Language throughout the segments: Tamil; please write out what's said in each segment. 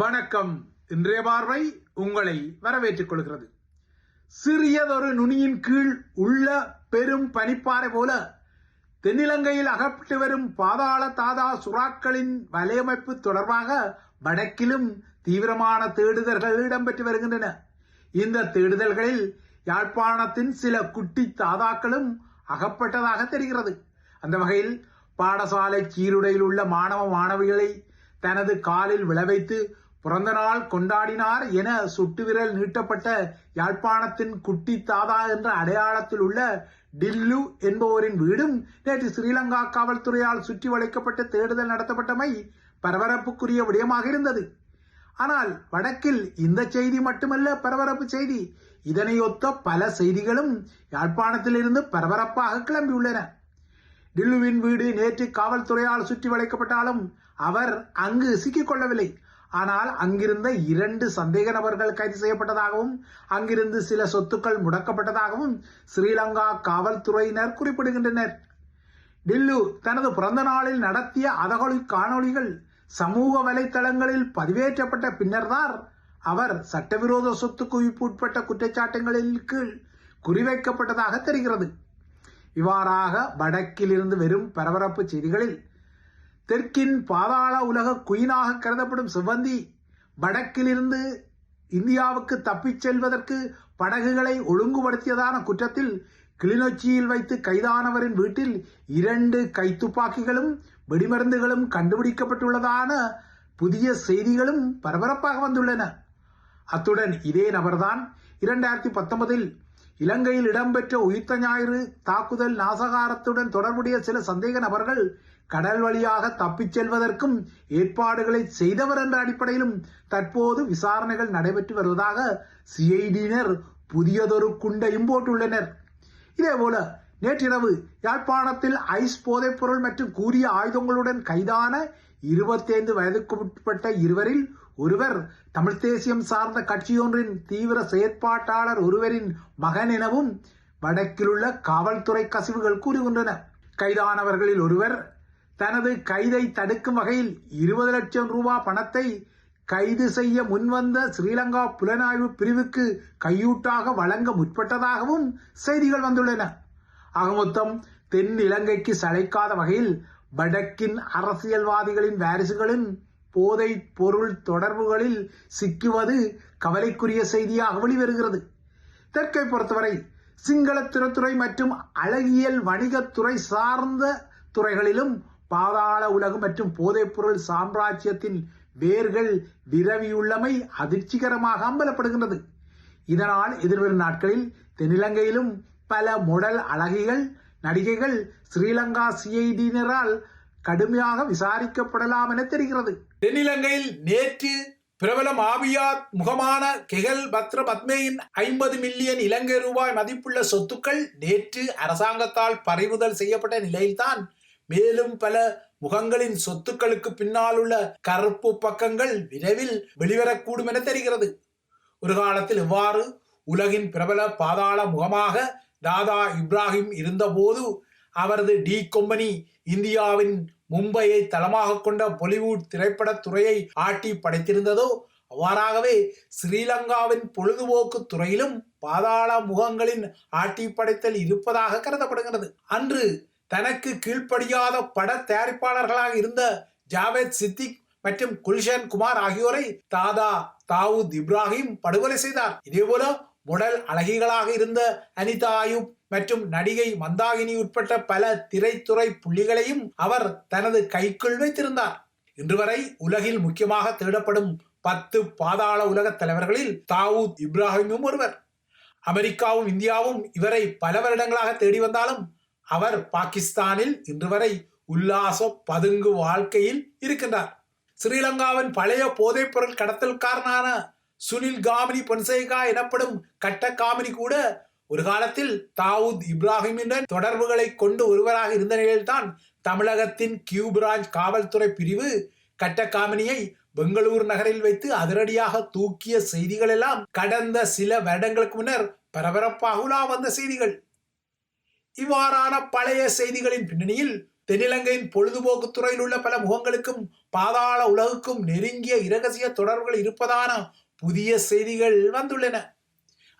வணக்கம். இன்றைய பார்வை உங்களை வரவேற்றுக் கொள்கிறது. சிறியதொரு நுனியின் கீழ் உள்ள பெரும் பனிப்பாறை போல தென்னிலங்கையில் அகப்பட்டு வரும் பாதாள தாதா சுறாக்களின் வலையமைப்பு தொடர்பாக வடக்கிலும் தீவிரமான தேடுதல்கள் இடம்பெற்று வருகின்றன. இந்த தேடுதல்களில் யாழ்ப்பாணத்தின் சில குட்டி தாதாக்களும் அகப்பட்டதாக தெரிகிறது. அந்த வகையில் பாடசாலை சீருடையில் உள்ள மாணவ மாணவிகளை தனது காலில் விளைவைத்து பிறந்த நாள் கொண்டாடினார் என சுட்டு விரல் நீட்டப்பட்ட யாழ்ப்பாணத்தின் குட்டி தாதா என்ற அடையாளத்தில் உள்ள டில்லு என்பவரின் வீடும் நேற்று ஸ்ரீலங்கா காவல்துறையால் சுற்றி வளைக்கப்பட்டு தேடுதல் நடத்தப்பட்டமை பரபரப்புக்குரிய விடயமாக இருந்தது. ஆனால் வடக்கில் இந்த செய்தி மட்டுமல்ல பரபரப்பு செய்தி. இதனையொத்த பல செய்திகளும் யாழ்ப்பாணத்திலிருந்து பரபரப்பாக கிளம்பியுள்ளன. டில்லுவின் வீடு நேற்று காவல்துறையால் சுற்றி வளைக்கப்பட்டாலும் அவர் அங்கு சிக்கிக்கொள்ளவில்லை ஆனால் அங்கிருந்த இரண்டு சந்தேக நபர்கள் கைது செய்யப்பட்டதாகவும் அங்கிருந்து சில சொத்துக்கள் முடக்கப்பட்டதாகவும் ஸ்ரீலங்கா காவல்துறையினர் குறிப்பிடுகின்றனர். டில்லு தனது பிறந்த நாளில் நடத்திய அதகொலி காணொளிகள் சமூக வலைத்தளங்களில் பதிவேற்றப்பட்ட பின்னர்தான் அவர் சட்டவிரோத சொத்து குவிப்பு உட்பட்ட குற்றச்சாட்டுகளின் கீழ் குறிவைக்கப்பட்டதாக தெரிகிறது. இவ்வாறாக வடக்கில் இருந்து வெறும் பரபரப்பு செய்திகளில் தெற்கின் பாதாள உலக குயினாக கருதப்படும் சிவந்தி வடக்கிலிருந்து இந்தியாவுக்கு தப்பிச் செல்வதற்கு படகுகளை ஒழுங்குபடுத்தியதான குற்றத்தில் கிளிநொச்சியில் வைத்து கைதானவரின் வீட்டில் இரண்டு கைத்துப்பாக்கிகளும் வெடிமருந்துகளும் கண்டுபிடிக்கப்பட்டுள்ளதான புதிய செய்திகளும் பரபரப்பாக வந்துள்ளன. அத்துடன் இதே நபர்தான் இரண்டாயிரத்தி பத்தொன்பதில் இலங்கையில் இடம்பெற்ற உயிர்த்த ஞாயிறு தாக்குதல் நாசகாரத்துடன் தொடர்புடைய சில சந்தேக நபர்கள் கடல் வழியாக தப்பிச் செல்வதற்கும் ஏற்பாடுகளை செய்தவர் என்ற அடிப்படையிலும் தற்போது விசாரணைகள் நடைபெற்று வருவதாக சிஐடியினர் புதியதொரு குண்டையும் போட்டுள்ளனர். இதேபோல நேற்றிரவு யாழ்ப்பாணத்தில் ஐஸ் போதைப்பொருள் மற்றும் கூறிய ஆயுதங்களுடன் கைதான இருபத்தைந்து வயதுக்கு உட்பட்ட இருவரில் ஒருவர் தமிழ் தேசியம் சார்ந்த கட்சியொன்றின் தீவிர செயற்பாட்டாளர் ஒருவரின் மகன் எனவும் வடக்கிலுள்ள காவல்துறை கசிவுகள் கூறுகின்றன. கைதானவர்களில் ஒருவர் தனது கைதை தடுக்கும் வகையில் இருபது லட்சம் ரூபாய் பணத்தை கைது செய்ய முன்வந்த ஸ்ரீலங்கா புலனாய்வு பிரிவுக்கு கையூட்டாக வழங்க முற்பட்டதாகவும் செய்திகள் வந்துள்ளன. ஆக மொத்தம் தென் இலங்கைக்கு சளைக்காத வகையில் வடக்கின் அரசியல்வாதிகளின் வாரிசுகளின் போதை பொருள் தொடர்புகளில் சிக்குவது கவலைக்குரிய செய்தியாக வெளிவருகிறது. தெற்கை பொறுத்தவரை சிங்கள திறத்துறை மற்றும் அழகியல் வணிகத்துறை சார்ந்த துறைகளிலும் பாதாள உலகம் மற்றும் போதைப்பொருள் சாம்ராஜ்யத்தின் வேர்கள் விரவியுள்ளமை அதிர்ச்சிகரமாக அம்பலப்படுகின்றது. இதனால் எதிர்வரும் நாட்களில் தென்னிலங்கையிலும் பல முடல் அழகிகள் நடிகைகள் ஸ்ரீலங்கா சிஐடியினரால் கடுமையாக விசாரிக்கப்படலாம் என தெரிகிறது. தென்னிலங்கையில் நேற்று பிரபலம் ஆபியாத் முகமான கெகல் பத்ர பத்மேயின் ஐம்பது மில்லியன் இலங்கை ரூபாய் மதிப்புள்ள சொத்துக்கள் நேற்று அரசாங்கத்தால் பறிமுதல் செய்யப்பட்ட நிலையில்தான் மேலும் பல முகங்களின் சொத்துக்களுக்கு பின்னால் உள்ள கருப்பு பக்கங்கள் விரைவில் வெளிவரக்கூடும் என தெரிகிறது. ஒரு காலத்தில் இவ்வாறு உலகின் பிரபல பாதாள முகமாக தாதா இப்ராஹிம் இருந்தபோது அவரது டி கொம்பனி இந்தியாவின் மும்பையை தளமாக கொண்ட பாலிவுட் திரைப்பட துறையை ஆட்டி படைத்திருந்ததோ அவ்வாறாகவே ஸ்ரீலங்காவின் பொழுதுபோக்கு துறையிலும் பாதாள முகங்களின் ஆட்டி படைத்தல் இருப்பதாக கருதப்படுகிறது. அன்று தனக்கு கீழ்ப்படியாத பட தயாரிப்பாளர்களாக இருந்த ஜாவேத் சித்திக் மற்றும் குல்ஷன் குமார் ஆகியோரை தாதா தாவூத் இப்ராஹிம் படுகொலை செய்தார். இதேபோல உடல் அழகிகளாக இருந்த அனிதா ஆயுப் மற்றும் நடிகை மந்தாகினி உட்பட்ட பல திரைத்துறை புள்ளிகளையும் அவர் தனது கைக்குள் வைத்திருந்தார். இன்று வரை உலகில் முக்கியமாக தேடப்படும் பத்து பாதாள உலக தலைவர்களில் தாவூத் இப்ராஹிமும் ஒருவர். அமெரிக்காவும் இந்தியாவும் இவரை பல வருடங்களாக தேடி வந்தாலும் அவர் பாகிஸ்தானில் இன்று வரை உல்லாச பதுங்கு வாழ்க்கையில் இருக்கின்றார். ஸ்ரீலங்காவின் பழைய போதைப்பொருள் கடத்தல்காரனான சுனில் காமினி பொன்சேகா எனப்படும் கட்ட காமினி கூட ஒரு காலத்தில் தாவூத் இப்ராஹிமுடன் தொடர்புகளை கொண்டு ஒருவராக இருந்த நிலையில்தான் தமிழகத்தின் கியூ பிரான்ச் காவல்துறை பிரிவு கட்டக்காமினியை பெங்களூர் நகரில் வைத்து அதிரடியாக தூக்கிய செய்திகள் எல்லாம் கடந்த சில வருடங்களுக்கு முன்னர் பரபரப்பாகுலா வந்த செய்திகள். இவ்வாறான பழைய செய்திகளின் பின்னணியில் தென்னிலங்கையின் பொழுதுபோக்கு துறையில் உள்ள பல முகங்களுக்கும் பாதாள உலகுக்கும் நெருங்கிய இரகசிய தொடர்புகள் இருப்பதான புதிய செய்திகள் வந்துள்ளன.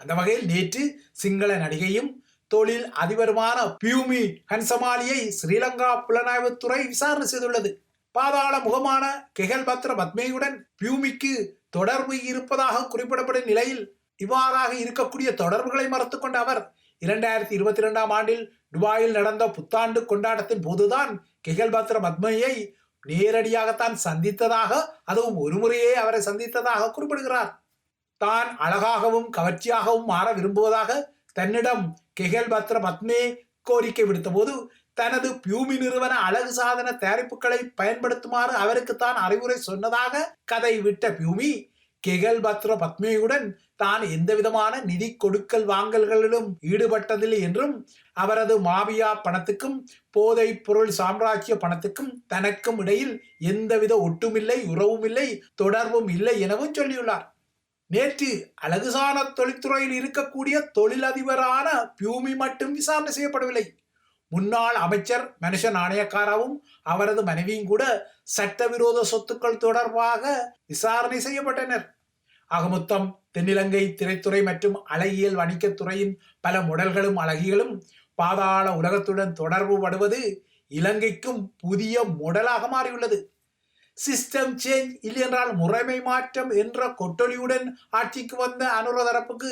அந்த வகையில் நேற்று சிங்கள நடிகையும் தொழில் அதிபருமான பியூமி ஹன்சமாலியை ஸ்ரீலங்கா புலனாய்வுத்துறை விசாரணை செய்துள்ளது. பாதாள முகமான கெகல் பத்ர பத்மேயுடன் பியூமிக்கு தொடர்பு இருப்பதாக குறிப்பிடப்படும் நிலையில் இவ்வாறாக இருக்கக்கூடிய தொடர்புகளை மறுத்துக்கொண்ட அவர் இரண்டாயிரத்தி இருபத்தி இரண்டாம் ஆண்டில் துபாயில் நடந்த புத்தாண்டு கொண்டாட்டத்தின் போதுதான் கெகல்பத்ர பத்மையை நேரடியாகத்தான் சந்தித்ததாக அதுவும் ஒரு முறையே அவரை சந்தித்ததாக குறிப்பிடுகிறார். தான் அழகாகவும் கவர்ச்சியாகவும் மாற விரும்புவதாக தன்னிடம் கெகல் பத்ர பத்மே கோரிக்கை விடுத்தபோது தனது பியூமி நிறுவன அழகு சாதன தயாரிப்புகளை பயன்படுத்துமாறு அவருக்கு தான் அறிவுரை சொன்னதாக கதை விட்ட பியூமி கெகல் பத்ர பத்மியுடன் தான் எந்தவிதமான நிதி கொடுக்கல் வாங்கல்களிலும் ஈடுபட்டதில்லை என்றும் அவரது மாபியா பணத்துக்கும் போதை பொருள் சாம்ராஜ்ய பணத்துக்கும் தனக்கும் இடையில் எந்தவித ஒட்டுமில்லை உறவுமில்லை தொடர்பும் இல்லை எனவும் சொல்லியுள்ளார். நேற்று அழகுசான தொழில்துறையில் இருக்கக்கூடிய தொழிலதிபரான பியூமி மட்டும் விசாரணை செய்யப்படவில்லை. முன்னாள் அமைச்சர் மனுஷ நாணயக்காராவும் அவரது மனைவியும் கூட சட்டவிரோத சொத்துக்கள் தொடர்பாக விசாரணை செய்யப்பட்டனர். ஆக மொத்தம் தென்னிலங்கை திரைத்துறை மற்றும் அழகியல் வணிகத்துறையின் பல முடல்களும் அழகிகளும் பாதாள உலகத்துடன் தொடர்பு படுவது இலங்கைக்கும் புதிய முடலாக மாறியுள்ளது. சிஸ்டம் சேஞ்ச் இல்லையென்றால் முறைமை மாற்றம் என்ற கொட்டொலியுடன் ஆட்சிக்கு வந்த அனுர தரப்புக்கு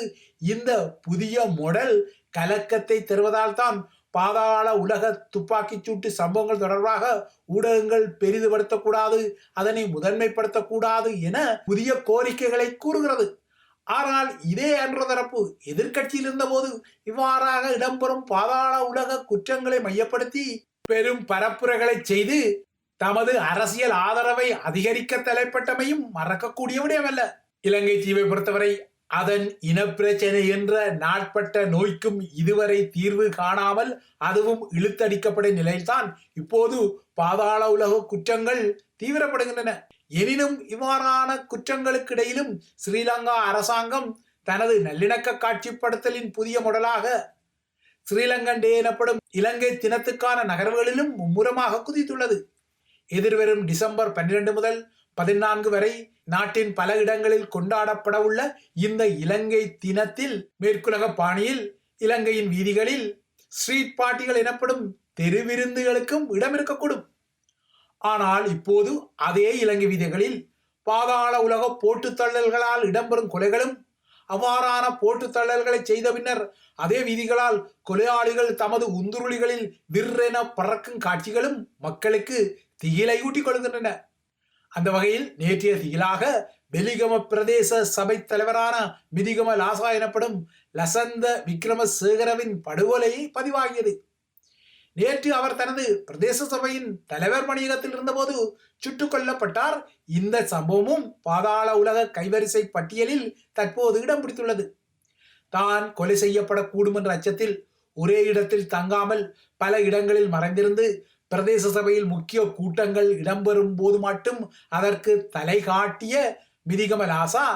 இந்த புதிய மொடல் கலக்கத்தை தருவதால் தான் பாதாள உலக துப்பாக்கிச் சூட்டு சம்பவங்கள் தொடர்பாக ஊடகங்கள் பெரிதுபடுத்தக்கூடாது அதனை முதன்மைப்படுத்தக்கூடாது என புதிய கோரிக்கைகளை கூறுகிறது. ஆனால் இதே அன்ற தரப்பு எதிர்க்கட்சியில் இருந்தபோது இவ்வாறாக இடம்பெறும் பாதாள உலக குற்றங்களை மையப்படுத்தி பெரும் பரப்புரைகளை செய்து தமது அரசியல் ஆதரவை அதிகரிக்க தலைப்பட்டமையும் மறக்கக்கூடிய விடயமல்ல இலங்கை தீவை பொறுத்தவரை அதன் இனப்பிரச்சனை என்ற நாட்பட்ட நோய்க்கும் இதுவரை தீர்வு காணாமல் அதுவும் இழுத்தடிக்கப்படும் நிலையில்தான் இப்போது பாதாள உலக குற்றங்கள் தீவிரப்படுகின்றன. எனினும் இவ்வாறான குற்றங்களுக்கு இடையிலும் ஸ்ரீலங்கா அரசாங்கம் தனது நல்லிணக்க காட்சிப்படுத்தலின் புதிய முடலாக ஸ்ரீலங்கன் டே எனப்படும் இலங்கை தினத்துக்கான நகர்வுகளிலும் மும்முரமாக குதித்துள்ளது. எதிர்வரும் டிசம்பர் பன்னிரண்டு முதல் பதினான்கு வரை நாட்டின் பல இடங்களில் கொண்டாடப்பட உள்ள இந்த இலங்கை தினத்தில் மேற்குலக பாணியில் இலங்கையின் வீதிகளில் ஸ்ட்ரீட் பார்ட்டிகள் எனப்படும் தெருவிருந்துகளுக்கும் இடம் இருக்கக்கூடும் ஆனால் இப்போது அதே இலங்கை வீதிகளில் பாதாள உலக போட்டுத் தள்ளல்களால் இடம்பெறும் கொலைகளும் அவ்வாறான போட்டுத் தள்ளல்களை செய்த பின்னர் அதே வீதிகளால் கொலையாளிகள் தமது உந்துருளிகளில் விற்றென பறக்கும் காட்சிகளும் மக்களுக்கு திகிலை ஊட்டிக் கொள்கின்றன. அந்த வகையில் நேற்றைய திகிலாக வெலிகம பிரதேச சபை தலைவரான மிதிகம லாசா எனப்படும் லசந்த விக்ரமசேகரவின் படுகொலை பதிவாகியது. நேற்று அவர் தனது பிரதேச சபையின் தலைவர் பணியகத்தில் இருந்தபோது சுட்டுக் கொல்லப்பட்டார். இந்த சம்பவமும் பாதாள உலக கைவரிசை பட்டியலில் தற்போது இடம் பிடித்துள்ளது. தான் கொலை செய்யப்படக்கூடும் என்ற அச்சத்தில் ஒரே இடத்தில் தங்காமல் பல இடங்களில் மறைந்திருந்து பிரதேச சபையில் முக்கிய கூட்டங்கள் இடம்பெறும் போது மட்டும் அதற்கு தலை காட்டிய மிதிகமலாசா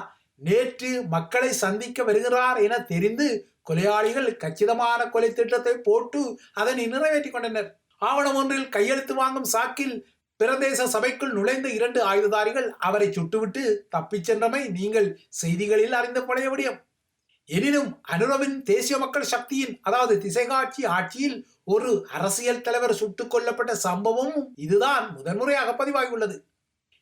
நேற்று மக்களை சந்திக்க வருகிறார் என தெரிந்து கொலையாளிகள் கச்சிதமான கொலை திட்டத்தை போட்டு அதனை நிறைவேற்றிக் கொண்டனர். ஆவணம் ஒன்றில் கையெழுத்து வாங்கும் சாக்கில் பிரதேச சபைக்குள் நுழைந்த இரண்டு ஆயுததாரிகள் அவரை சுட்டுவிட்டு தப்பிச் சென்றமை நீங்கள் செய்திகளில் அறிந்து கொள்ள முடியும் எனினும் அனுரவின் தேசிய மக்கள் சக்தியின் அதாவது திசைகாட்சி ஆட்சியில் ஒரு அரசியல் தலைவர் சுட்டுக் கொல்லப்பட்ட சம்பவமும் இதுதான் முதன்முறையாக பதிவாகியுள்ளது.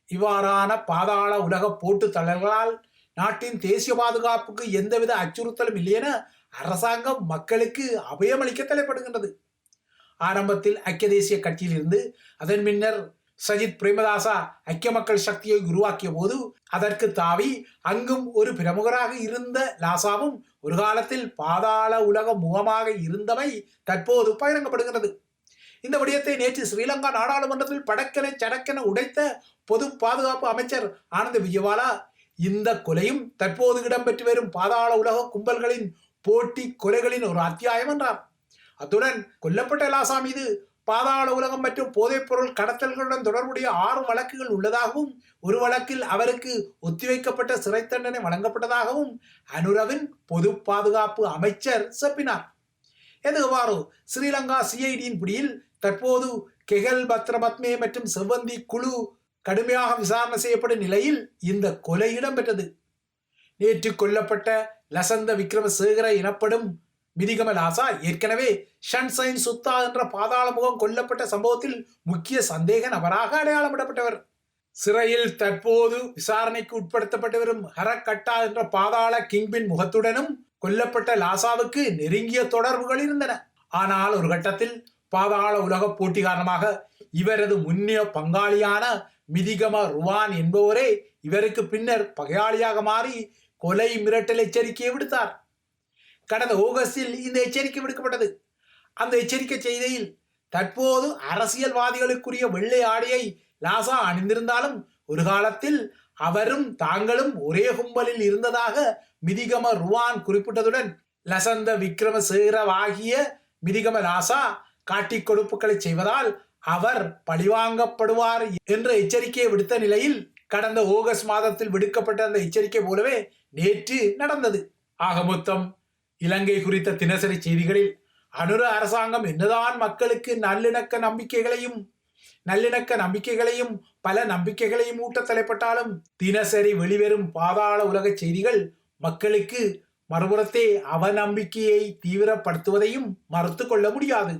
இவ்வாறான பாதாள உலக போட்டு தளர்களால் நாட்டின் தேசிய பாதுகாப்புக்கு எந்தவித அச்சுறுத்தலும் இல்லையென அரசாங்கம் மக்களுக்கு அபயமளிக்க தலைப்படுகின்றது. ஆரம்பத்தில் ஐக்கிய தேசிய கட்சியில் இருந்து அதன் பின்னர் சஜித் பிரேமதாசா ஐக்கிய மக்கள் சக்தியை உருவாக்கிய போது அதற்கு தாவி அங்கும் ஒரு பிரமுகராக இருந்த லாசாவும் ஒரு காலத்தில் பாதாள உலக முகமாக இருந்தவை தற்போது பகிரங்கப்படுகிறது இந்த விடயத்தை நேற்று ஸ்ரீலங்கா நாடாளுமன்றத்தில் படக்கென சடக்கென உடைத்த பொது பாதுகாப்பு அமைச்சர் ஆனந்த விஜயவாலா இந்த கொலையும் தற்போது இடம்பெற்று வரும் பாதாள உலக கும்பல்களின் போட்டி கொலைகளின் ஒரு அத்தியாயம் என்றார். அத்துடன் கொல்லப்பட்ட லாசா மீது பாதாள உலகம் மற்றும் போதைப்பொருள் கடத்தல்களுடன் தொடர்புடைய ஆறு வழக்குகள் உள்ளதாகவும் ஒரு வழக்கில் அவருக்கு ஒத்திவைக்கப்பட்ட சிறை தண்டனை வழங்கப்பட்டதாகவும் அனுரவின் பொது பாதுகாப்பு அமைச்சர் செப்பினார். எதுவாறு ஸ்ரீலங்கா சிஐடியின் பிடியில் தற்போது கெகல் பத்ரபத்மே மற்றும் செவ்வந்தி குழு கடுமையாக விசாரணை செய்யப்படும் நிலையில் இந்த கொலை இடம்பெற்றது. நேற்று கொல்லப்பட்ட லசந்த விக்ரமசேகர எனப்படும் மிதிகம லாசா ஏற்கனவே ஷன்சைன் சுத்தா என்ற பாதாள முகம் கொல்லப்பட்ட சம்பவத்தில் முக்கிய சந்தேக நபராக அடையாளமிடப்பட்டவர். சிறையில் தற்போது விசாரணைக்கு உட்படுத்தப்பட்டு வரும் ஹரக்கட்டா என்ற பாதாள கிங்பின் முகத்துடனும் கொல்லப்பட்ட லாசாவுக்கு நெருங்கிய தொடர்புகள் இருந்தன. ஆனால் ஒரு கட்டத்தில் பாதாள உலக போட்டி காரணமாக இவரது முன்னிய பங்காளியான மிதிகம ருவான் என்பவரே இவருக்கு பின்னர் பகையாளியாக மாறி கொலை மிரட்டல் எச்சரிக்கையை விடுத்தார். கடந்த ஆகஸ்டில் இந்த எச்சரிக்கை விடுக்கப்பட்டது. அந்த எச்சரிக்கை செய்தியில் தற்போது அரசியல்வாதிகளுக்குரிய வெள்ளை ஆடையை லாசா அணிந்திருந்தாலும் ஒரு காலத்தில் அவரும் தாங்களும் ஒரே கும்பலில் இருந்ததாக மிதிகம ருவான் குறிப்பிட்டதுடன் லசந்த விக்ரமசேகரவாகிய மிதிகம லாசா காட்டி கொடுப்புகளை செய்வதால் அவர் பழிவாங்கப்படுவார் என்ற எச்சரிக்கையை விடுத்த நிலையில் கடந்த ஆகஸ்ட் மாதத்தில் விடுக்கப்பட்ட அந்த எச்சரிக்கை போலவே நேற்று நடந்தது. ஆக மொத்தம் இலங்கை குறித்த தினசரி செய்திகளில் அனுர அரசாங்கம் என்னதான் மக்களுக்கு நல்லிணக்க நம்பிக்கைகளையும் நல்லிணக்க நம்பிக்கைகளையும் பல நம்பிக்கைகளையும் ஊட்ட தலைப்பட்டாலும் தினசரி வெளிவரும் பாதாள உலக செய்திகள் மக்களுக்கு மறுபுறத்தே அவநம்பிக்கையை தீவிரப்படுத்துவதையும் மறுத்து கொள்ள முடியாது.